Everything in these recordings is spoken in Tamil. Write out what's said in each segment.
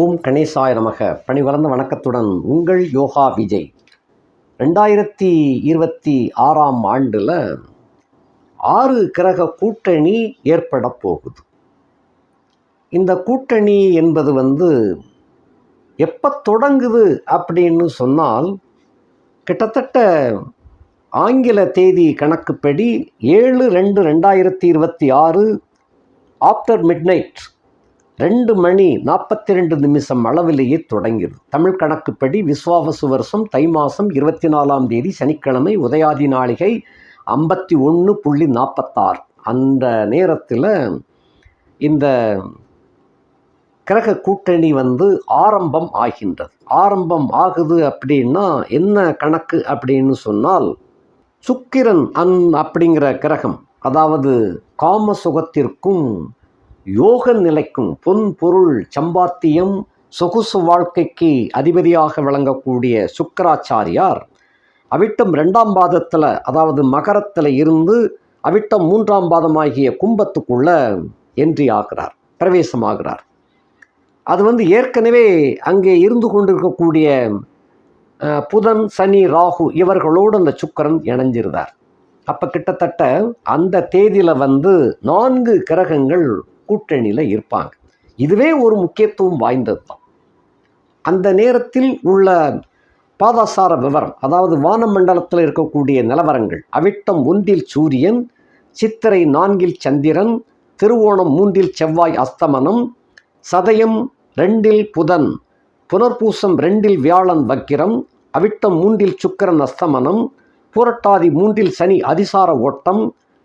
ஓம் கணேசாய நமக. பணிவளர்ந்த வணக்கத்துடன் உங்கள் யோகா விஜய். ரெண்டாயிரத்தி இருபத்தி ஆறாம் ஆண்டில் ஆறு கிரக கூட்டணி ஏற்பட போகுது. இந்த கூட்டணி என்பது வந்து எப்போ தொடங்குது அப்படின்னு சொன்னால் கிட்டத்தட்ட ஆங்கில தேதி கணக்குப்படி ஏழு ரெண்டு ரெண்டாயிரத்தி இருபத்தி ஆறு ஆஃப்டர் மிட்நைட் ரெண்டு மணி நாற்பத்தி ரெண்டு நிமிஷம் அளவிலேயே தொடங்கியது. தமிழ் கணக்குப்படி விஸ்வாவசு வருஷம் தை மாதம் இருபத்தி நாலாம் தேதி சனிக்கிழமை உதயாதி நாளிகை ஐம்பத்தி ஒன்று புள்ளி நாற்பத்தாறு அந்த நேரத்தில் இந்த கிரக கூட்டணி வந்து ஆரம்பம் ஆகின்றது. ஆரம்பம் ஆகுது அப்படின்னா என்ன கணக்கு அப்படின்னு சொன்னால் சுக்கிரன் அன் அப்படிங்கிற கிரகம் அதாவது காம சுகத்திற்கும் யோக நிலைக்கும் பொன் பொருள் சம்பாத்தியம் சொகுசு வாழ்க்கைக்கு அதிபதியாக விளங்கக்கூடிய சுக்கராச்சாரியார் அவிட்டம் ரெண்டாம் பாதத்தில் அதாவது மகரத்தில் இருந்து அவிட்டம் மூன்றாம் பாதமாகிய கும்பத்துக்குள்ள என்ட்ரி ஆகிறார் பிரவேசமாகிறார். அது வந்து ஏற்கனவே அங்கே இருந்து கொண்டிருக்கக்கூடிய புதன் சனி ராகு இவர்களோடு அந்த சுக்கிரன் இணைஞ்சிருந்தார். அப்போ கிட்டத்தட்ட அந்த தேதியில் வந்து நான்கு கிரகங்கள் கூட்டணியில் இருப்பாங்க. இதுவே ஒரு முக்கியத்துவம் வாய்ந்தது தான். அந்த நேரத்தில் உள்ள பாதாசார விவரம் அதாவது வானமண்டலத்தில் இருக்கக்கூடிய நிலவரங்கள் அவிட்டம் ஒன்றில் சூரியன் சித்திரை நான்கில் சந்திரன் திருவோணம் மூன்றில் செவ்வாய் அஸ்தமனம் சதயம் ரெண்டில் புதன் புனர்பூசம் ரெண்டில் வியாழன் வக்கிரம் அவிட்டம் மூன்றில் சுக்கிரன் அஸ்தமனம் பூரட்டாதி மூன்றில் சனி அதிசார ஓட்டம்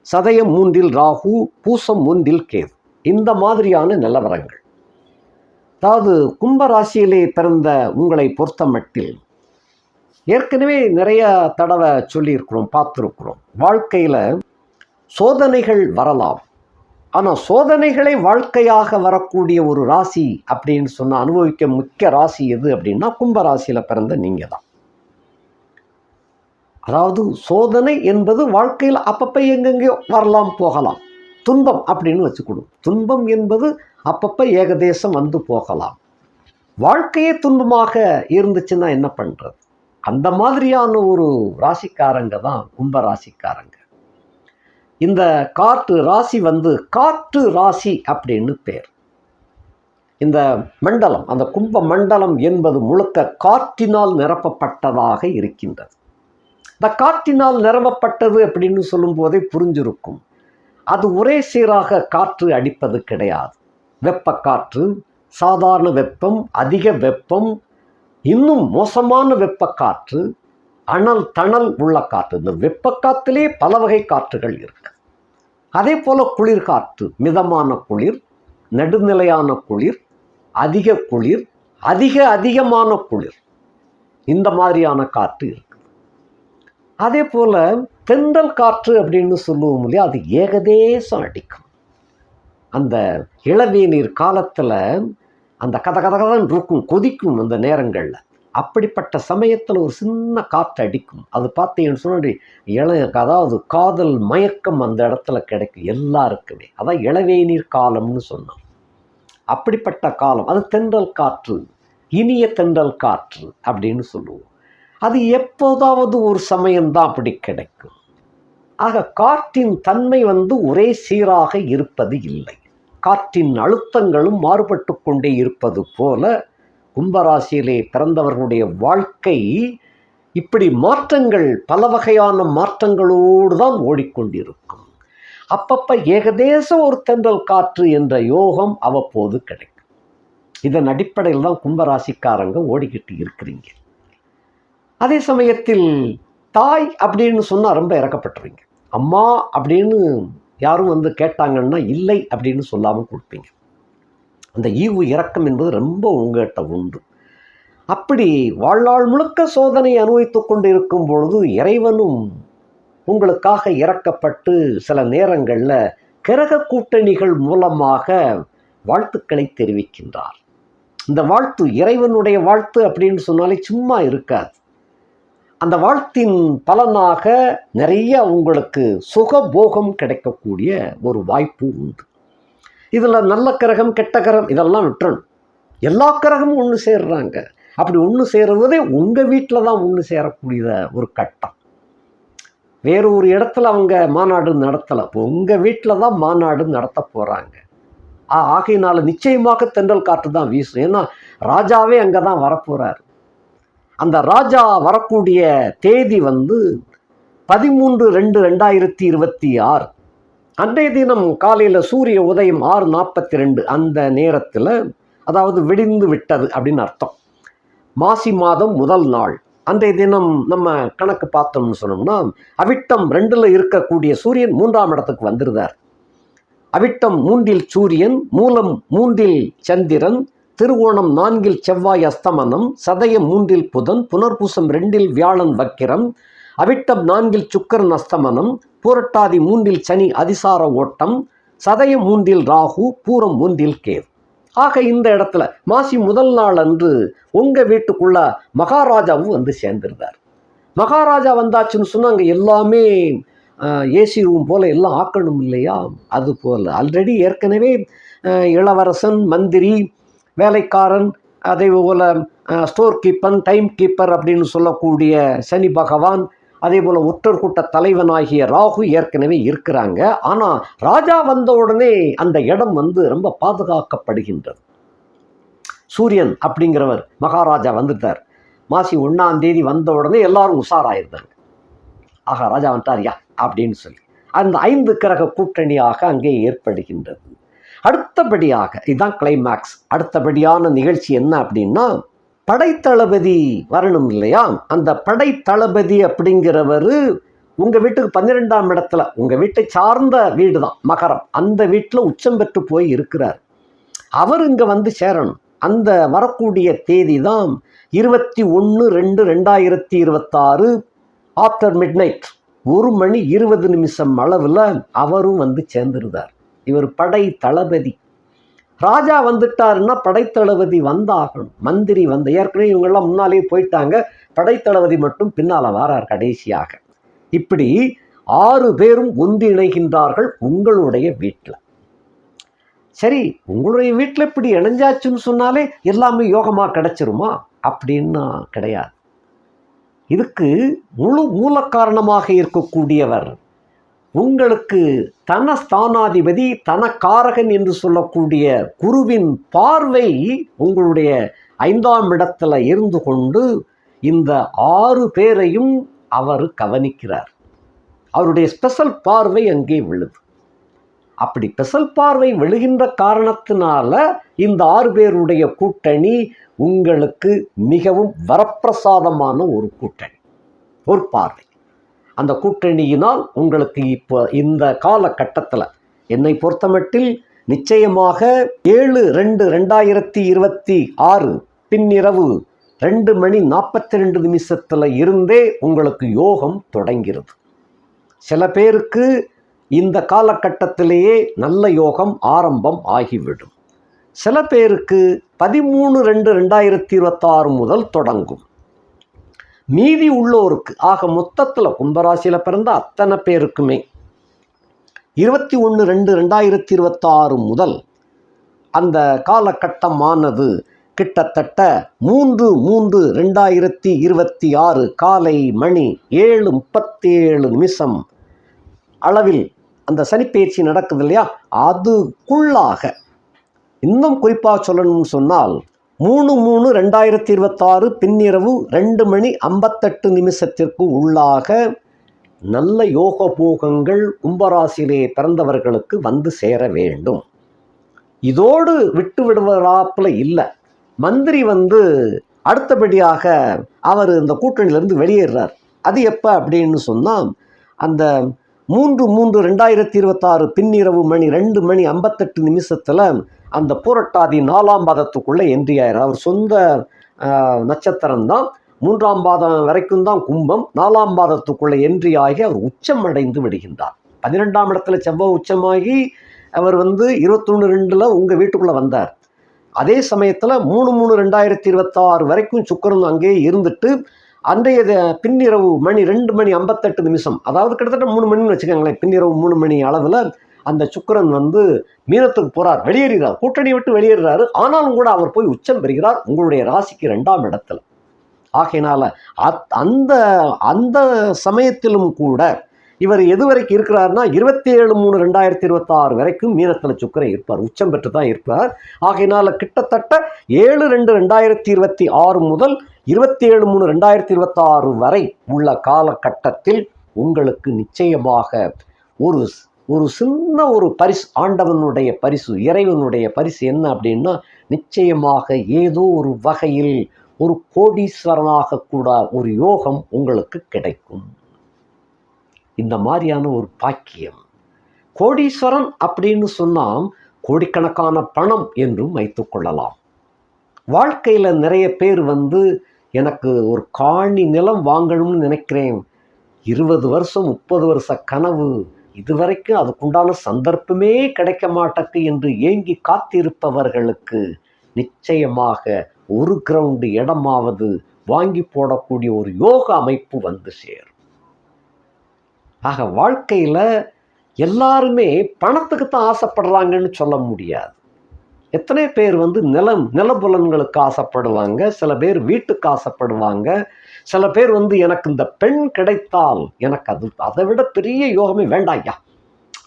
சதயம் மூன்றில் ராகு பூசம் மூன்றில் கேது. இந்த மாதிரியான நிலவரங்கள். அதாவது கும்ப ராசியிலே பிறந்த உங்களை பொறுத்த மட்டில் ஏற்கனவே நிறைய தடவை சொல்லியிருக்கிறோம் பார்த்துருக்குறோம். வாழ்க்கையில் சோதனைகள் வரலாம். ஆனால் சோதனைகளை வாழ்க்கையாக வரக்கூடிய ஒரு ராசி அப்படின்னு சொன்னால் அனுபவிக்க முக்கிய ராசி எது அப்படின்னா கும்ப ராசியில் பிறந்த நீங்கள் தான் அதாவது சோதனை என்பது வாழ்க்கையில் அப்பப்போ எங்கெங்கேயோ வரலாம் போகலாம். துன்பம் அப்படின்னு வச்சுக்கணும் துன்பம் என்பது அப்பப்போ ஏகதேசம் வந்து போகலாம். வாழ்க்கையே துன்பமாக இருந்துச்சுன்னா என்ன பண்ணுறது அந்த மாதிரியான ஒரு ராசிக்காரங்க தான் கும்ப ராசிக்காரங்க. இந்த காற்று ராசி வந்து காற்று ராசி அப்படின்னு பேர். இந்த மண்டலம் அந்த கும்ப மண்டலம் என்பது முழுக்க காற்றினால் நிரப்பப்பட்டதாக இருக்கின்றது. இந்த காற்றினால் நிரப்பப்பட்டது அப்படின்னு சொல்லும்போதே புரிஞ்சிருக்கும். அது ஒரே சீராக காற்று அடிப்பது கிடையாது. வெப்ப காற்று சாதாரண வெப்பம் அதிக வெப்பம் இன்னும் மோசமான வெப்ப காற்று அனல் தணல் உள்ள காற்று. இந்த வெப்ப காற்றிலே பல வகை காற்றுகள் இருக்கு. அதே போல குளிர் காற்று மிதமான குளிர் நடுநிலையான குளிர் அதிக குளிர் அதிக அதிகமான குளிர். இந்த மாதிரியான காற்று இருக்கு. அதே போல தென்றல் காற்று அப்படின்னு சொல்லுவோம் இல்லையா? அது ஏகதேசம் அடிக்கும். அந்த இளவேநீர் காலத்தில் அந்த கத கதகதான் இருக்கும் கொதிக்கும் அந்த நேரங்களில். அப்படிப்பட்ட சமயத்தில் ஒரு சின்ன காற்று அடிக்கும். அது பார்த்தீங்கன்னு சொன்னாடி இள அதாவது காதல் மயக்கம் அந்த இடத்துல கிடைக்கும் எல்லாருக்குமே. அதான் இளவேநீர் காலம்னு சொன்னோம். அப்படிப்பட்ட காலம். அது தென்றல் காற்று. இனிய தென்றல் காற்று அப்படின்னு சொல்லுவோம். அது எப்போதாவது ஒரு சமயம்தான் அப்படி கிடைக்கும். ஆக காற்றின் தன்மை வந்து ஒரே சீராக இருப்பது இல்லை. காற்றின் அழுத்தங்களும் மாறுபட்டு கொண்டே இருப்பது போல கும்பராசியிலே பிறந்தவர்களுடைய வாழ்க்கை இப்படி மாற்றங்கள் பல வகையான மாற்றங்களோடு தான் ஓடிக்கொண்டிருக்கும். அப்பப்ப ஏகதேச ஒரு தென்றல் காற்று என்ற யோகம் அவ்வப்போது கிடைக்கும். இதன் அடிப்படையில் தான் கும்பராசிக்காரங்க ஓடிக்கிட்டு இருக்கிறீங்க. அதே சமயத்தில் தாய் அப்படின்னு சொன்னால் ரொம்ப இறக்கப்பட்டுறீங்க. அம்மா அப்படின்னு யாரும் வந்து கேட்டாங்கன்னா இல்லை அப்படின்னு சொல்லாமல் கொடுப்பீங்க. அந்த ஈவு இறக்கம் என்பது ரொம்ப உங்ககிட்ட உண்டு. அப்படி வாழ்நாள் முழுக்க சோதனை அனுபவித்து கொண்டு இருக்கும் பொழுது இறைவனும் உங்களுக்காக இறக்கப்பட்டு சில நேரங்களில் கிரக கூட்டணிகள் மூலமாக வாழ்த்துக்களை தெரிவிக்கின்றார். இந்த வாழ்த்து இறைவனுடைய வாழ்த்து அப்படின்னு சொன்னாலே சும்மா இருக்காது. அந்த வாழ்த்தின் பலனாக நிறைய உங்களுக்கு சுகபோகம் கிடைக்கக்கூடிய ஒரு வாய்ப்பு உண்டு. இதில் நல்ல கிரகம் கெட்ட கிரகம் இதெல்லாம் விட்டுறணும். எல்லா கிரகமும் ஒன்று சேர்றாங்க. அப்படி ஒன்று சேருவதே உங்கள் வீட்டில் தான் ஒன்று சேரக்கூடிய ஒரு கட்டம். வேறு ஒரு இடத்துல அவங்க மாநாடு நடத்தலை. இப்போ உங்கள் வீட்டில் தான் மாநாடு நடத்த போகிறாங்க ஆகையினால நிச்சயமாக தென்றல் காற்று தான் வீசும். ஏன்னா ராஜாவே அங்கே தான் வரப்போகிறார் அந்த ராஜா வரக்கூடிய தேதி வந்து பதிமூன்று ரெண்டு ரெண்டாயிரத்தி இருபத்தி ஆறு. அன்றைய தினம் காலையில் சூரிய உதயம் ஆறு நாற்பத்தி ரெண்டு அந்த நேரத்தில் அதாவது விடிந்து விட்டது அப்படின்னு அர்த்தம். மாசி மாதம் முதல் நாள். அன்றைய தினம் நம்ம கணக்கு பார்த்தோம்னு சொன்னோம்னா அவிட்டம் ரெண்டில் இருக்கக்கூடிய சூரியன் மூன்றாம் இடத்துக்கு வந்துருதார் அவிட்டம் மூன்றில் சூரியன் மூலம் மூன்றில் சந்திரன் திருவோணம் நான்கில் செவ்வாய் அஸ்தமனம் சதயம் மூன்றில் புதன் புனர்பூசம் ரெண்டில் வியாழன் வக்கிரம் அவிட்டம் நான்கில் சுக்கரன் அஸ்தமனம் பூரட்டாதி மூன்றில் சனி அதிசார ஓட்டம் சதயம் மூன்றில் ராகு பூரம் மூன்றில் கேது. ஆக இந்த இடத்துல மாசி முதல் நாள் அன்று உங்கள் வீட்டுக்குள்ள மகாராஜாவும் வந்து சேர்ந்துருந்தார். மகாராஜா வந்தாச்சுன்னு சொன்னால் அங்கே எல்லாமே ஏசி ரூம் போல் எல்லாம் ஆக்கணும் இல்லையா? அது போல். ஆல்ரெடி ஏற்கனவே இளவரசன் மந்திரி வேலைக்காரன் அதே போல் ஸ்டோர் கீப்பன் டைம் கீப்பர் அப்படின்னு சொல்லக்கூடிய சனி பகவான் அதே போல் ஒற்றர் கூட்ட தலைவனாகிய ராகு ஏற்கனவே இருக்கிறாங்க. ஆனால் ராஜா வந்த உடனே அந்த இடம் வந்து ரொம்ப பாதுகாக்கப்படுகின்றது. சூரியன் அப்படிங்கிறவர் மகாராஜா வந்துட்டார். மாசி ஒன்றாம் தேதி வந்த உடனே எல்லாரும் உஷாராயிருந்தாங்க. ஆகா ராஜா வந்துட்டாரியா? அப்படின்னு சொல்லி. அந்த ஐந்து கிரக கூட்டணியாக அங்கே ஏற்படுகின்றது. அடுத்தபடியாக இதுதான் கிளைமேக்ஸ் அடுத்தபடியான நிகழ்ச்சி என்ன அப்படின்னா படைத்தளபதி வரணும் இல்லையா? அந்த படைத்தளபதி அப்படிங்கிறவர் உங்கள் வீட்டுக்கு பன்னிரெண்டாம் இடத்துல உங்கள் வீட்டை சார்ந்த வீடு தான் மகரம். அந்த வீட்டில் உச்சம் பெற்று போய் இருக்கிறார். அவர் இங்கே வந்து சேரணும். அந்த வரக்கூடிய தேதி தான் இருபத்தி ஒன்று ரெண்டு ரெண்டாயிரத்தி இருபத்தாறு ஆஃப்டர் மிட்நைட் ஒரு மணி இருபது நிமிஷம் அளவில் அவரும் வந்து சேர்ந்துருந்தார். இவர் படை தளபதி. ராஜா வந்துட்டாருன்னா படைத்தளபதி வந்தாகணும். மந்திரி வந்த ஏற்கனவே இவங்கெல்லாம் முன்னாலே போயிட்டாங்க. படைத்தளபதி மட்டும் பின்னால் வாரார் கடைசியாக. இப்படி ஆறு பேரும் ஒன்றிணைகின்றார்கள் உங்களுடைய வீட்டில் சரி உங்களுடைய வீட்டில் இப்படி இணைஞ்சாச்சுன்னு சொன்னாலே எல்லாமே யோகமாக கிடைச்சிருமா? அப்படின்னு கிடையாது. இதுக்கு முழு மூல காரணமாக இருக்கக்கூடியவர் உங்களுக்கு தன ஸ்தானாதிபதி தனக்காரகன் என்று சொல்லக்கூடிய குருவின் பார்வை உங்களுடைய ஐந்தாம் இடத்துல இருந்து கொண்டு இந்த ஆறு பேரையும் அவர் கவனிக்கிறார். அவருடைய ஸ்பெஷல் பார்வை அங்கே விழுது. அப்படி ஸ்பெஷல் பார்வை விழுகின்ற காரணத்தினால இந்த ஆறு பேருடைய கூட்டணி உங்களுக்கு மிகவும் வரப்பிரசாதமான ஒரு கூட்டணி ஒரு பார்வை. அந்த கூட்டணியினால் உங்களுக்கு இப்போ இந்த காலகட்டத்தில் என்னை பொறுத்தமட்டில் நிச்சயமாக ஏழு ரெண்டு ரெண்டாயிரத்தி இருபத்தி ஆறு பின்னிரவு ரெண்டு மணி நாற்பத்தி ரெண்டு நிமிஷத்தில் இருந்தே உங்களுக்கு யோகம் தொடங்கிறது. சில பேருக்கு இந்த காலகட்டத்திலேயே நல்ல யோகம் ஆரம்பம் ஆகிவிடும். சில பேருக்கு பதிமூணு ரெண்டு ரெண்டாயிரத்தி இருபத்தாறு முதல் தொடங்கும். மீதி உள்ளோருக்கு ஆக மொத்தத்தில் கும்பராசியில் பிறந்த அத்தனை பேருக்குமே. இருபத்தி ஒன்று ரெண்டு ரெண்டாயிரத்தி இருபத்தாறு முதல் அந்த காலகட்டமானது கிட்டத்தட்ட மூன்று மூன்று ரெண்டாயிரத்தி இருபத்தி ஆறு காலை மணி ஏழு முப்பத்தேழு நிமிஷம் அளவில் அந்த சனிப்பயிற்சி நடக்குது இல்லையா? அதுக்குள்ளாக இன்னும் குறிப்பாக சொல்லணும்னு சொன்னால் மூணு மூணு ரெண்டாயிரத்தி இருபத்தாறு பின்னிரவு ரெண்டு மணி ஐம்பத்தெட்டு நிமிஷத்திற்கு உள்ளாக நல்ல யோக போகங்கள் கும்பராசியிலே பிறந்தவர்களுக்கு வந்து சேர வேண்டும். இதோடு விட்டு விடுவதாப்பில் இல்லை. மந்திரி வந்து அடுத்தபடியாக அவர் இந்த கூட்டணியிலேருந்து வெளியேறார். அது எப்போ அப்படின்னு சொன்னால் அந்த மூன்று மூன்று ரெண்டாயிரத்தி இருபத்தாறு பின்னிரவு மணி ரெண்டு மணி ஐம்பத்தெட்டு நிமிஷத்தில் அந்த பூரட்டாதி நாலாம் பாதத்துக்குள்ளே என்ட்ரி அவர் சொந்த நட்சத்திரம் தான். மூன்றாம் பாதம் வரைக்கும் தான் கும்பம். நாலாம் பாதத்துக்குள்ளே என்ட்ரி ஆகி அவர் உச்சம் அடைந்து விடுகின்றார். பன்னிரெண்டாம் இடத்துல செவ்வாய் உச்சமாகி அவர் வந்து இருபத்தொன்று ரெண்டில் உங்கள் வீட்டுக்குள்ளே வந்தார். அதே சமயத்தில் மூணு மூணு ரெண்டாயிரத்தி இருபத்தாறு வரைக்கும் சுக்கரன் அங்கேயே இருந்துட்டு அன்றைய த- பின்னிரவு மணி ரெண்டு மணி ஐம்பத்தெட்டு நிமிஷம். அதாவது கிட்டத்தட்ட மூணு மணின்னு வச்சுக்கோங்களேன். பின்னிரவு மூணு மணி அளவில் அந்த சுக்கிரன் வந்து மீனத்துக்கு போகிறார் வெளியேறுகிறார். கூட்டணி விட்டு வெளியேறுறாரு ஆனாலும் கூட அவர் போய் உச்சம் பெறுகிறார் உங்களுடைய ராசிக்கு ரெண்டாம் இடத்துல. ஆகையினால அத்- அந்த அந்த சமயத்திலும் கூட இவர் எது வரைக்கும் இருக்கிறார்னா இருபத்தி ஏழு மூணு ரெண்டாயிரத்தி இருபத்தாறு வரைக்கும் மீனத்தில் சுக்கிரன் இருப்பார். உச்சம் பெற்று தான் இருப்பார். ஆகையினால கிட்டத்தட்ட ஏழு ரெண்டு ரெண்டாயிரத்தி இருபத்தி ஆறு முதல் இருபத்தி ஏழு மூணு ரெண்டாயிரத்தி இருபத்தாறு வரை உள்ள காலகட்டத்தில் உங்களுக்கு நிச்சயமாக ஒரு ஒரு சின்ன ஒரு பரிசு ஆண்டவனுடைய பரிசு இறைவனுடைய பரிசு என்ன அப்படின்னா நிச்சயமாக ஏதோ ஒரு வகையில் ஒரு கோடீஸ்வரனாக கூட ஒரு யோகம் உங்களுக்கு கிடைக்கும். இந்த மாதிரியான ஒரு பாக்கியம். கோடீஸ்வரன் அப்படின்னு சொன்னால் கோடிக்கணக்கான பணம் என்றும் வைத்துக்கொள்ளலாம் வாழ்க்கையில் நிறைய பேர் வந்து எனக்கு ஒரு காணி நிலம் வாங்கணும்னு நினைக்கிறேன். இருபது வருஷம் முப்பது வருஷ கனவு. இதுவரைக்கும் அதுக்குண்டான சந்தர்ப்பமே கிடைக்க மாட்டக்கு என்று ஏங்கி காத்திருப்பவர்களுக்கு நிச்சயமாக ஒரு கிரவுண்டு இடமாவது வாங்கி போடக்கூடிய ஒரு யோக அமைப்பு வந்து சேரும். ஆக வாழ்க்கையில் எல்லாருமே பணத்துக்கு தான் ஆசைப்படுறாங்கன்னு சொல்ல முடியாது. எத்தனை பேர் வந்து நிலம் நிலபுலன்களுக்கு ஆசைப்படுவாங்க சில பேர் வீட்டுக்கு ஆசைப்படுவாங்க சில பேர் வந்து எனக்கு இந்த பெண் கிடைத்தால் எனக்கு அது அதை விட பெரிய யோகமே வேண்டாயா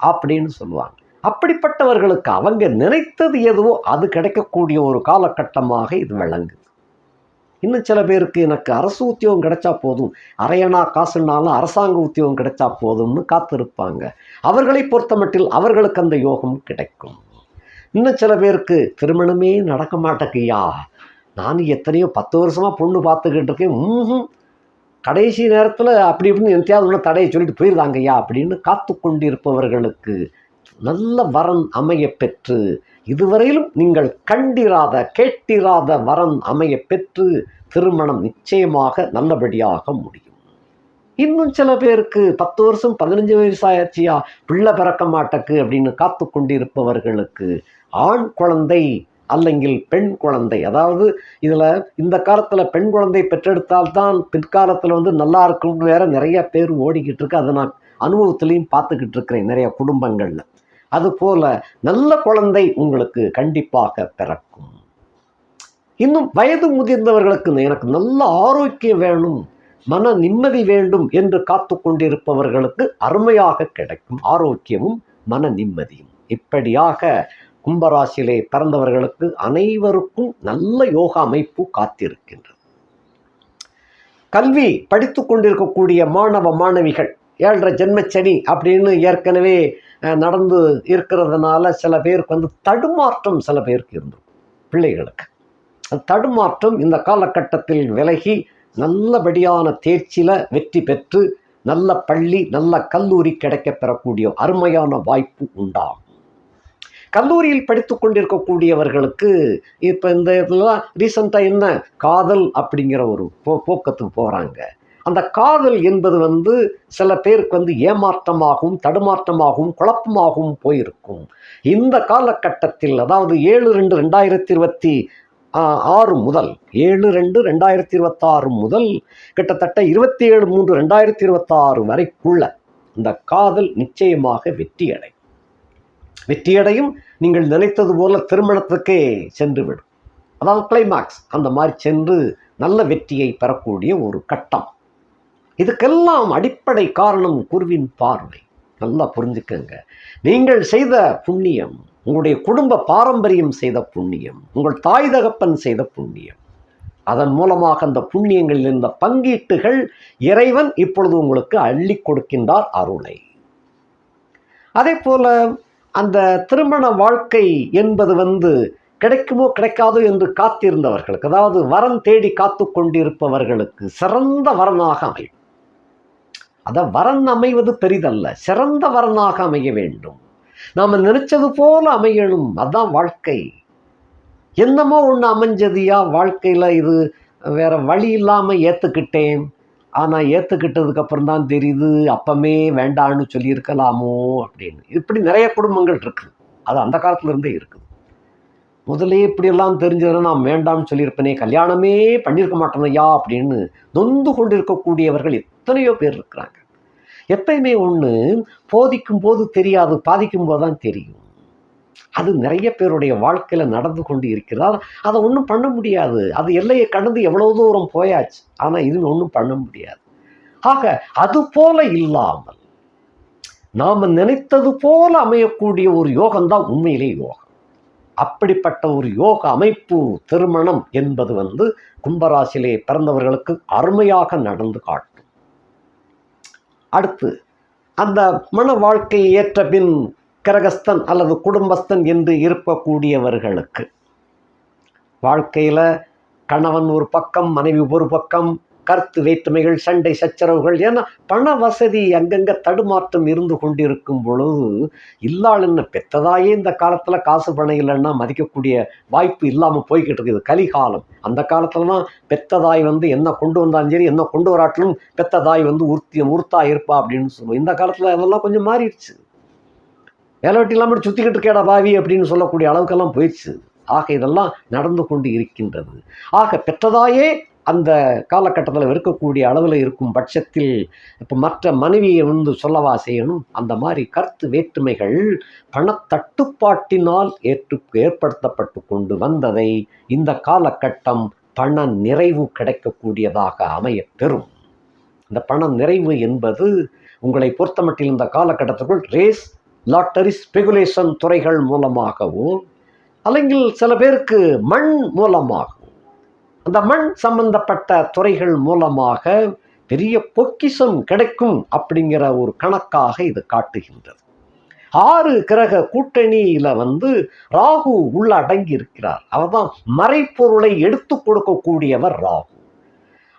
அப்படின்னு சொல்லுவாங்க. அப்படிப்பட்டவர்களுக்கு அவங்க நினைத்தது எதுவோ அது கிடைக்கக்கூடிய ஒரு காலகட்டமாக இது விளங்குது. இன்னும் சில பேருக்கு எனக்கு அரசு உத்தியோகம் கிடைச்சா போதும் அரையணா காசுனாலும் அரசாங்க உத்தியோகம் கிடைச்சா போதும்னு காத்திருப்பாங்க. அவர்களை பொறுத்தமட்டில் அவர்களுக்கு அந்த யோகம் கிடைக்கும். இன்னும் சில பேருக்கு திருமணமே நடக்க மாட்டேக்கையா நான் எத்தனையோ பத்து வருஷமாக பொண்ணு பார்த்துக்கிட்டு இருக்கேன். கடைசி நேரத்தில் அப்படி இப்படின்னு எத்தையாவது உள்ள தடையை சொல்லிட்டு போயிருந்தாங்கய்யா அப்படின்னு காத்து கொண்டிருப்பவர்களுக்கு நல்ல வரன் அமைய பெற்று இதுவரையிலும் நீங்கள் கண்டிராத கேட்டிராத வரன் அமைய பெற்று திருமணம் நிச்சயமாக நல்லபடியாக முடியும். இன்னும் சில பேருக்கு பத்து வருஷம் பதினஞ்சு வயசு பிள்ளை பிறக்க மாட்டக்கு அப்படின்னு காத்து கொண்டிருப்பவர்களுக்கு ஆண் குழந்தை அல்லங்கில் பெண் குழந்தை. அதாவது இதில் இந்த காலத்தில் பெண் குழந்தை பெற்றெடுத்தால்தான் பிற்காலத்தில் வந்து நல்லா இருக்கும்னு வேற நிறைய பேர் ஓடிக்கிட்டு இருக்கு. அதை நான் அனுபவத்திலையும் பார்த்துக்கிட்டு இருக்கிறேன் நிறைய குடும்பங்களில். அதுபோல நல்ல குழந்தை உங்களுக்கு கண்டிப்பாக பிறக்கும். இன்னும் வயது முதிர்ந்தவர்களுக்கு எனக்கு நல்ல ஆரோக்கியம் வேணும் மன நிம்மதி வேண்டும் என்று காத்து கொண்டிருப்பவர்களுக்கு அருமையாக கிடைக்கும் ஆரோக்கியமும் மன நிம்மதியும். இப்படியாக கும்பராசியிலே பிறந்தவர்களுக்கு அனைவருக்கும் நல்ல யோக அமைப்பு காத்திருக்கின்றது. கல்வி படித்து கொண்டிருக்கக்கூடிய மாணவ மாணவிகள் ஏழரை ஜென்மச்சனி அப்படின்னு ஏற்கனவே நடந்து இருக்கிறதுனால சில பேருக்கு வந்து தடுமாற்றம் சில பேருக்கு இருந்திருக்கும். பிள்ளைகளுக்கு. தடுமாற்றம் இந்த காலகட்டத்தில் விலகி நல்லபடியான தேர்ச்சியில் வெற்றி பெற்று நல்ல பள்ளி நல்ல கல்லூரி கிடைக்கப் பெறக்கூடிய அருமையான வாய்ப்பு உண்டாகும். கல்லூரியில் படித்து கொண்டிருக்கக்கூடியவர்களுக்கு இப்போ இந்த இதெல்லாம் ரீசண்டாக என்ன? காதல் அப்படிங்கிற ஒரு போ போக்கத்துக்கு போகிறாங்க அந்த காதல் என்பது வந்து சில பேருக்கு வந்து ஏமாற்றமாகவும் தடுமாற்றமாகவும் குழப்பமாகவும் போயிருக்கும். இந்த காலகட்டத்தில் அதாவது ஏழு ரெண்டு ரெண்டாயிரத்தி இருபத்தி ஆறு முதல் ஏழு ரெண்டு ரெண்டாயிரத்தி இருபத்தாறு முதல் கிட்டத்தட்ட இருபத்தி ஏழு மூன்று ரெண்டாயிரத்தி இருபத்தாறு வரைக்குள்ள இந்த காதல் நிச்சயமாக வெற்றியடையும். வெற்றியடையும். நீங்கள் நினைத்தது போல திருமணத்துக்கே சென்றுவிடும். அதாவது கிளைமாக்ஸ் அந்த மாதிரி சென்று நல்ல வெற்றியை பெறக்கூடிய ஒரு கட்டம். இதுக்கெல்லாம் அடிப்படை காரணம் குருவின் பார்வை. நல்லா புரிஞ்சுக்கங்க. நீங்கள் செய்த புண்ணியம் உங்களுடைய குடும்ப பாரம்பரியம் செய்த புண்ணியம் உங்கள் தாய் தகப்பன் செய்த புண்ணியம். அதன் மூலமாக அந்த புண்ணியங்களில் இருந்த பங்கீட்டுகள் இறைவன் இப்பொழுது உங்களுக்கு அள்ளி கொடுக்கின்றார் அருளை. அதே போல அந்த திருமண வாழ்க்கை என்பது வந்து கிடைக்குமோ கிடைக்காதோ என்று காத்திருந்தவர்களுக்கு அதாவது வரன் தேடி காத்து கொண்டிருப்பவர்களுக்கு சிறந்த வரனாக அமையும். அதை வரன் அமைவது பெரிதல்ல சிறந்த வரனாக அமைய வேண்டும். நாம் நினைச்சது போல அமையணும் அதான் வாழ்க்கை. என்னமோ ஒன்று அமைஞ்சதியா வாழ்க்கையில் இது வேற வழி இல்லாமல் ஏற்றுக்கிட்டேன் ஆனால் ஏற்றுக்கிட்டதுக்கப்புறம் தான் தெரியுது அப்பமே வேண்டான்னு சொல்லியிருக்கலாமோ அப்படின்னு. இப்படி நிறைய குடும்பங்கள் இருக்குது. அது அந்த காலத்துலேருந்தே இருக்குது. முதலே இப்படியெல்லாம் தெரிஞ்சதுன்னா நான் வேண்டாம்னு சொல்லியிருப்பேனே கல்யாணமே பண்ணியிருக்க மாட்டேனையா அப்படின்னு நொந்து கொண்டிருக்கக்கூடியவர்கள் எத்தனையோ பேர் இருக்கிறாங்க. எப்பயுமே ஒன்று போதிக்கும் போது தெரியாது பாதிக்கும் போது தான் தெரியும். அது நிறைய பேருடைய வாழ்க்கையில் நடந்து கொண்டு இருக்கிறார். அதை ஒன்றும் பண்ண முடியாது. அது எல்லையை கடந்து எவ்வளோ தூரம் போயாச்சு. ஆனால் இது ஒன்றும் பண்ண முடியாது. ஆக அது போல இல்லாமல் நாம் நினைத்தது போல அமையக்கூடிய ஒரு யோகம்தான் உண்மையிலே யோகம். அப்படிப்பட்ட ஒரு யோக அமைப்பு திருமணம் என்பது வந்து கும்பராசிலே பிறந்தவர்களுக்கு அருமையாக நடந்து காட்டும். அடுத்து அந்த மன வாழ்க்கையை ஏற்ற பின் கிரகஸ்தன் அல்லது குடும்பஸ்தன் என்று இருக்கக்கூடியவர்களுக்கு வாழ்க்கையில் கணவன் ஒரு பக்கம் மனைவி ஒரு பக்கம் கருத்து வேற்றுமைகள் சண்டை சச்சரவுகள் ஏன்னா பண வசதி அங்கங்கே தடுமாற்றம் இருந்து கொண்டிருக்கும் பொழுது இல்லாள் என்ன பெத்ததாயே இந்த காலத்தில் காசு பணம் இல்லைன்னா மதிக்கக்கூடிய வாய்ப்பு இல்லாமல் போய்கிட்டு இருக்குது. கலிகாலம். அந்த காலத்தில் தான் பெத்ததாய் வந்து என்ன கொண்டு வந்தாலும் சரி என்ன கொண்டு வராட்டிலும் பெத்ததாய் வந்து உறுத்தி உறுத்தா இருப்பா அப்படின்னு சொல்லுவோம். இந்த காலத்தில் அதெல்லாம் கொஞ்சம் மாறிடுச்சு. வேலை வெட்டி இல்லாமல் சுற்றிக்கிட்டு இருக்கேடா பாவி அப்படின்னு சொல்லக்கூடிய அளவுக்கெல்லாம் போயிடுச்சு. ஆக இதெல்லாம் நடந்து கொண்டு இருக்கின்றது. ஆக பெற்றதாயே அந்த காலகட்டத்தில் இருக்கக்கூடிய அளவில் இருக்கும் பட்சத்தில் இப்போ மற்ற மனைவியை வந்து சொல்லவா செய்யணும்? அந்த மாதிரி கருத்து வேற்றுமைகள் பணத்தட்டுப்பாட்டினால் ஏற்று ஏற்படுத்தப்பட்டு கொண்டு வந்ததை இந்த காலகட்டம் பண நிறைவு கிடைக்கக்கூடியதாக அமைய பெறும். இந்த பண நிறைவு என்பது உங்களை பொறுத்தமட்டில் இந்த காலகட்டத்திற்குள் ரேஸ் லாட்டரி ஸ்பெகுலேஷன் துறைகள் மூலமாகவோ അല്ലെങ്കിൽ சில பேருக்கு மண் மூலமாகவும் அந்த மண் சம்பந்தப்பட்ட துறைகள் மூலமாக பெரிய பொக்கிஷம் கிடைக்கும் அப்படிங்கிற ஒரு கணக்காக இது காட்டுகின்றது ஆறு கிரக கூட்டணியில வந்து ராகு உள்ள அடங்கி இருக்கிறார் அவர் தான் மறைப்பொருளை எடுத்து கொடுக்கக்கூடியவர் ராகு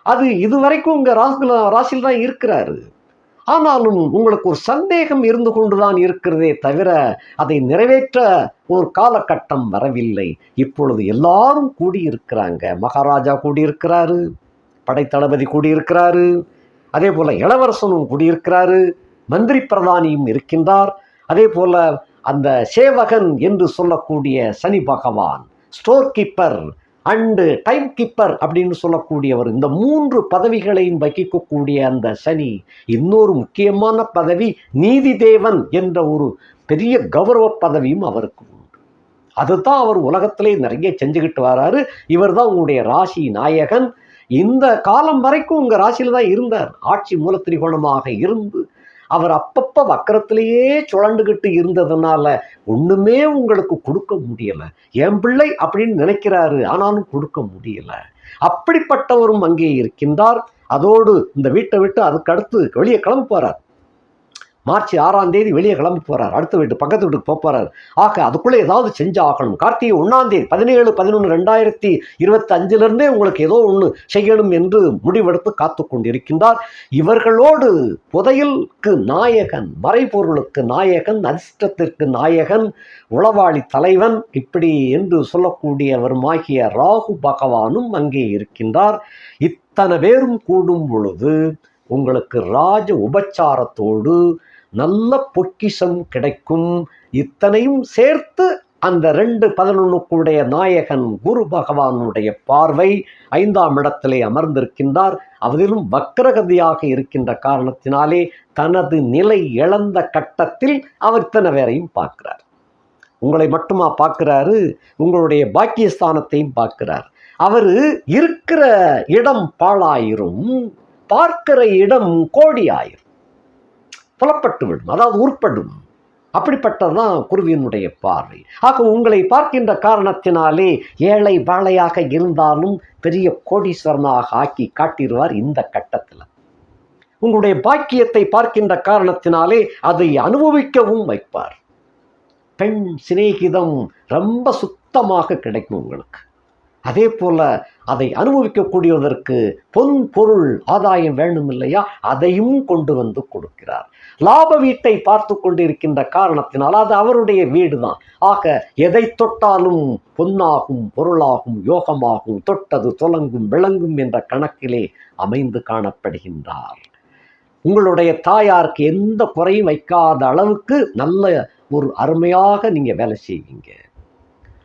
அது இதுவரைக்கும் உங்க ராகுல ராசியில் தான் இருக்கிறாரு ஆனாலும் உங்களுக்கு ஒரு சந்தேகம் இருந்து கொண்டுதான் இருக்கிறதே தவிர அதை நிறைவேற்ற ஒரு காலகட்டம் வரவில்லை. இப்பொழுது எல்லாரும் கூடியிருக்கிறாங்க. மகாராஜா கூடியிருக்கிறாரு. படைத்தளபதி கூடியிருக்கிறாரு. அதே போல இளவரசனும் கூடியிருக்கிறாரு. மந்திரி பிரதானியும் இருக்கின்றார். அதே போல அந்த சேவகன் என்று சொல்லக்கூடிய சனி பகவான் store keeper and time keeper அப்படின்னு சொல்லக்கூடியவர் இந்த மூன்று பதவிகளையும் வகிக்கக்கூடிய அந்த சனி இன்னொரு முக்கியமான பதவி நீதி தேவன் என்ற ஒரு பெரிய கௌரவ பதவியும் அவருக்கு உண்டு. அதுதான் அவர் உலகத்திலே நிறைய செஞ்சுக்கிட்டு வராரு. இவர் தான் உங்களுடைய ராசி நாயகன். இந்த காலம் வரைக்கும் உங்கள் ராசியில் தான் இருந்தார். ஆட்சி மூல திரிகோணமாக இருந்து அவர் அப்பப்போ வக்கரத்திலேயே சுழண்டுகிட்டு இருந்ததுனால ஒன்றுமே உங்களுக்கு கொடுக்க முடியலை. என் பிள்ளை அப்படின்னு நினைக்கிறாரு ஆனாலும் கொடுக்க முடியல. அப்படிப்பட்டவரும் அங்கே இருக்கின்றார். அதோடு இந்த வீட்டை விட்டு அதுக்கடுத்து வெளியே கிளம்ப போகிறார் மார்ச் ஆறாம் தேதி வெளியே கிளம்பி போறார். அடுத்த வீட்டு பக்கத்து வீட்டுக்கு போக போறார். ஆக அதுக்குள்ளே ஏதாவது செஞ்சு ஆகணும். கார்த்திகை ஒன்றாம் தேதி பதினேழு பதினொன்று ரெண்டாயிரத்தி இருபத்தி அஞ்சிலிருந்தே உங்களுக்கு ஏதோ ஒன்று செய்யணும் என்று முடிவெடுத்து காத்து கொண்டிருக்கின்றார். இவர்களோடு புதையலுக்கு நாயகன் மறைபொருளுக்கு நாயகன் அதிர்ஷ்டத்திற்கு நாயகன் உளவாளி தலைவன் இப்படி என்று சொல்லக்கூடியவருமாகிய ராகு பகவானும் அங்கே இருக்கின்றார். இத்தனை பேரும் கூடும் பொழுது உங்களுக்கு ராஜ உபச்சாரத்தோடு நல்ல பொக்கிஷம் கிடைக்கும். இத்தனையும் சேர்த்து அந்த ரெண்டு பதினொன்றுக்குடைய நாயகன் குரு பகவானுடைய பார்வை ஐந்தாம் இடத்திலே அமர்ந்திருக்கின்றார். அதிலும் வக்கரகதியாக இருக்கின்ற காரணத்தினாலே தனது நிலை இழந்த கட்டத்தில் அவர் இத்தனை வேறையும் பார்க்கிறார். உங்களை மட்டுமா பார்க்கிறாரு? உங்களுடைய பாக்கியஸ்தானத்தையும் பார்க்கிறார். அவர் இருக்கிற இடம் பாழாயிரும். பார்க்கிற இடம் கோடி ஆயிரும் புலப்பட்டு விடும் அதாவது உருப்படும். அப்படிப்பட்டதுதான் குருவினுடைய பார்வை. ஆக உங்களை பார்க்கின்ற காரணத்தினாலே ஏழை வாழையாக இருந்தாலும் பெரிய கோடீஸ்வரனாக ஆக்கி காட்டிடுவார் இந்த கட்டத்தில். உங்களுடைய பாக்கியத்தை பார்க்கின்ற காரணத்தினாலே அதை அனுபவிக்கவும் வைப்பார். பெண் சிநேகிதம் ரொம்ப சுத்தமாக கிடைக்கும் உங்களுக்கு. அதே போல் அதை அனுபவிக்கக்கூடியதற்கு பொன் பொருள் ஆதாயம் வேணும் இல்லையா அதையும் கொண்டு வந்து கொடுக்கிறார். லாப வீட்டை பார்த்து கொண்டிருக்கின்ற காரணத்தினால் அது அவருடைய வீடு தான் ஆக எதை தொட்டாலும் பொன்னாகும் பொருளாகும் யோகமாகும் தொட்டது தொலங்கும் விளங்கும் என்ற கணக்கிலே அமைந்து காணப்படுகின்றார். உங்களுடைய தாயாருக்கு எந்த குறையும் வைக்காத அளவுக்கு நல்ல ஒரு அருமையாக நீங்கள் வேலை செய்வீங்க.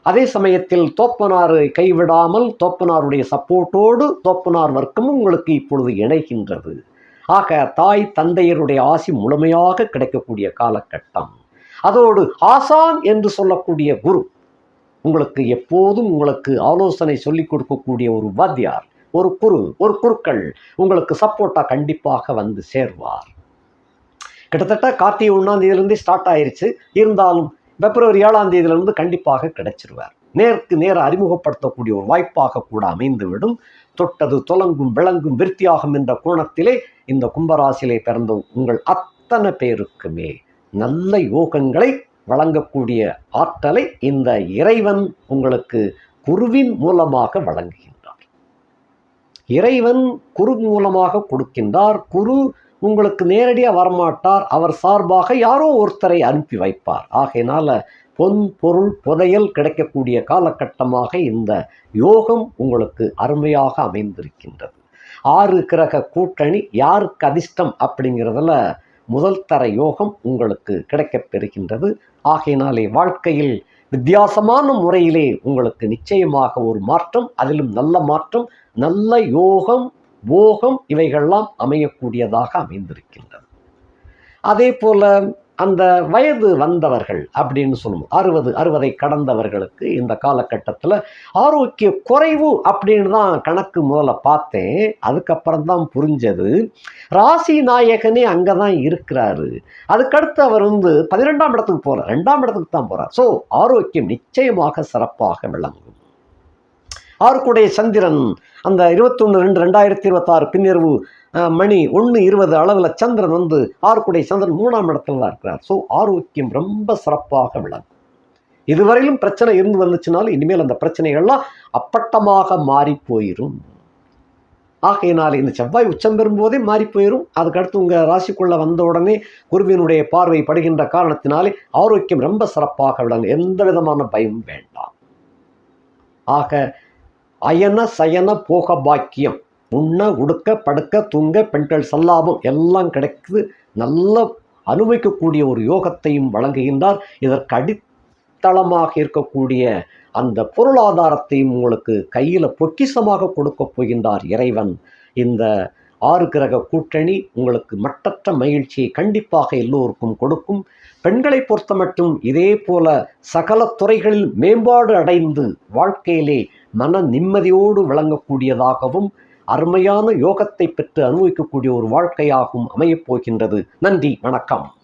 அதே சமயத்தில் தோப்பனாரை கைவிடாமல் தோப்பனாருடைய சப்போர்ட்டோடு தோப்பனார் வர்க்கமும் உங்களுக்கு இப்பொழுது இணைகின்றது. ஆக தாய் தந்தையருடைய ஆசி முழுமையாக கிடைக்கக்கூடிய காலகட்டம். அதோடு ஆசான் என்று சொல்லக்கூடிய குரு உங்களுக்கு எப்போதும் உங்களுக்கு ஆலோசனை சொல்லிக் கொடுக்கக்கூடிய ஒரு வாத்தியார் ஒரு குரு ஒரு குருக்கள் உங்களுக்கு சப்போர்ட்டாக கண்டிப்பாக வந்து சேர்வார். கிட்டத்தட்ட கார்த்திகை ஒன்றாம் தேதியிலிருந்தே ஸ்டார்ட் ஆயிருச்சு. இருந்தாலும் பிப்ரவரி ஏழாம் தேதியிலிருந்து கண்டிப்பாக கிடைச்சிருவார். நேருக்கு நேர அறிமுகப்படுத்தக்கூடிய ஒரு வாய்ப்பாக கூட அமைந்துவிடும். தொட்டது தொலங்கும் விளங்கும் விருத்தியாகும் என்ற கோணத்திலே இந்த கும்பராசிலே பிறந்த உங்கள் அத்தனை பேருக்குமே நல்ல யோகங்களை வழங்கக்கூடிய ஆற்றலை இந்த இறைவன் உங்களுக்கு குருவின் மூலமாக வழங்குகின்றார். இறைவன் குரு மூலமாக கொடுக்கின்றார். குரு உங்களுக்கு நேரடியாக வரமாட்டார். அவர் சார்பாக யாரோ ஒருத்தரை அனுப்பி வைப்பார். ஆகையினால் பொன் பொருள் புதையல் கிடைக்கக்கூடிய காலகட்டமாக இந்த யோகம் உங்களுக்கு அருமையாக அமைந்திருக்கின்றது. ஆறு கிரக கூட்டணி யாருக்கு அதிர்ஷ்டம் அப்படிங்கிறதுல முதல் தர யோகம் உங்களுக்கு கிடைக்கப் பெறுகின்றது. ஆகையினாலே வாழ்க்கையில் வித்தியாசமான முறையிலே உங்களுக்கு நிச்சயமாக ஒரு மாற்றம் அதிலும் நல்ல மாற்றம் நல்ல யோகம் போகம் இவைகள்லாம் அமையக்கூடியதாக அமைந்திருக்கின்றது அதே போல அந்த வயது வந்தவர்கள் அப்படின்னு சொல்லுவோம். அறுபது அறுபதை கடந்தவர்களுக்கு இந்த காலகட்டத்தில் ஆரோக்கிய குறைவு அப்படின்னு தான் கணக்கு முதல்ல பார்த்தேன். அதுக்கப்புறம் தான் புரிஞ்சது. ராசி நாயகனே அங்கே தான் இருக்கிறாரு. அதுக்கடுத்து அவர் வந்து பதினெண்டாம் இடத்துக்கு போகிறார் ரெண்டாம் இடத்துக்கு தான் போகிறார் ஸோ ஆரோக்கியம் நிச்சயமாக சிறப்பாக விளங்கும். ஆறுக்குடைய சந்திரன். அந்த இருபத்தொன்று ரெண்டு ரெண்டாயிரத்தி இருபத்தாறு பின்னிரவு மணி ஒன்று இருபது அளவில் சந்திரன் வந்து ஆறுக்குடைய சந்திரன் மூணாம் இடத்துல தான் இருக்கிறார். ஸோ ஆரோக்கியம் ரொம்ப சிறப்பாக விளங்கும். இதுவரையிலும் பிரச்சனை இருந்து வந்துச்சுனாலும் இனிமேல் அந்த பிரச்சனைகள்லாம் அப்பட்டமாக மாறி போயிடும் ஆகையினால் இந்த செவ்வாய் உச்சம் பெறும்போதே மாறி போயிடும் அதுக்கடுத்து உங்கள் ராசிக்குள்ளே வந்த உடனே குருவினுடைய பார்வை படுகின்ற காரணத்தினாலே ஆரோக்கியம் ரொம்ப சிறப்பாக விளங்கும். எந்த விதமான பயம் வேண்டாம். ஆக அயன சயன போக பாக்கியம். உண்ண உடுக்க படுக்க தூங்க பெண்கள் சல்லாபம் எல்லாம் கிடைக்குது. நல்ல அனுபவிக்கக்கூடிய ஒரு யோகத்தையும் வழங்குகின்றார். இதற்கு அடித்தளமாக இருக்கக்கூடிய அந்த பொருளாதாரத்தையும் உங்களுக்கு கையில் பொக்கிஷமாக கொடுக்கப் போகின்றார் இறைவன். இந்த ஆறு கிரக கூட்டணி உங்களுக்கு மட்டற்ற மகிழ்ச்சியை கண்டிப்பாக எல்லோருக்கும் கொடுக்கும். பெண்களை பொறுத்த மட்டும் இதே போல சகல துறைகளில் மேம்பாடு அடைந்து வாழ்க்கையிலே மன நிம்மதியோடு விளங்கக்கூடியதாகவும் அருமையான யோகத்தை பெற்று அனுபவிக்கக்கூடிய ஒரு வாழ்க்கையாகவும் அமையப் போகின்றது. நன்றி வணக்கம்.